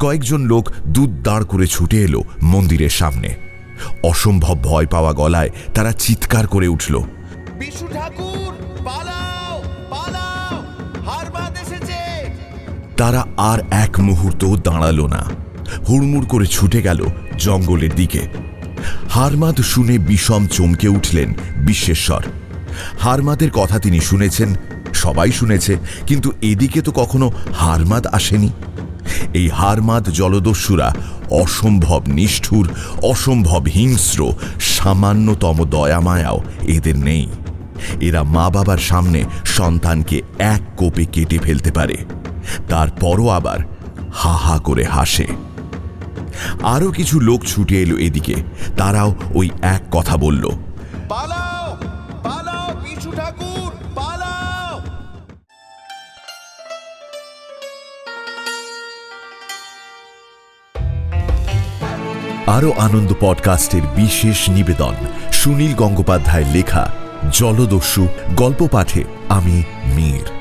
কয়েকজন লোক দুধ দাঁড় করে ছুটে এলো মন্দিরের সামনে। অসম্ভব ভয় পাওয়া গলায় তারা চিৎকার করে উঠল। বিশু ঠাকুর পালাও পালাও হারবাদ এসেছে। তারা আর এক মুহূর্ত দাঁড়াল না। হুড়মুড় করে ছুটে গেল জঙ্গলের দিকে। হারমাদ শুনে বিষম চমকে উঠলেন বিশ্বেশ্বর। হারমাদের কথা তিনি শুনেছেন সবাই শুনেছে কিন্তু এদিকে তো কখনো হারমাদ আসেনি। এই হারমাদ জলদস্যুরা অসম্ভব নিষ্ঠুর, অসম্ভব হিংস্র, সামান্যতম দয়ামায়াও এদের নেই। এরা মা বাবার সামনে সন্তানকে এক কোপে কেটে ফেলতে পারে, তারপরও আবার হা হা করে হাসে। আরও কিছু লোক ছুটে এলো এদিকে, তারাও ওই এক কথা বলল, পালাও পালাও বিশু ঠাকুর। আরও আনন্দ পডকাস্টের বিশেষ নিবেদন সুনীল গঙ্গোপাধ্যায়ের লেখা জলদস্যু গল্প পাঠে আমি মীর।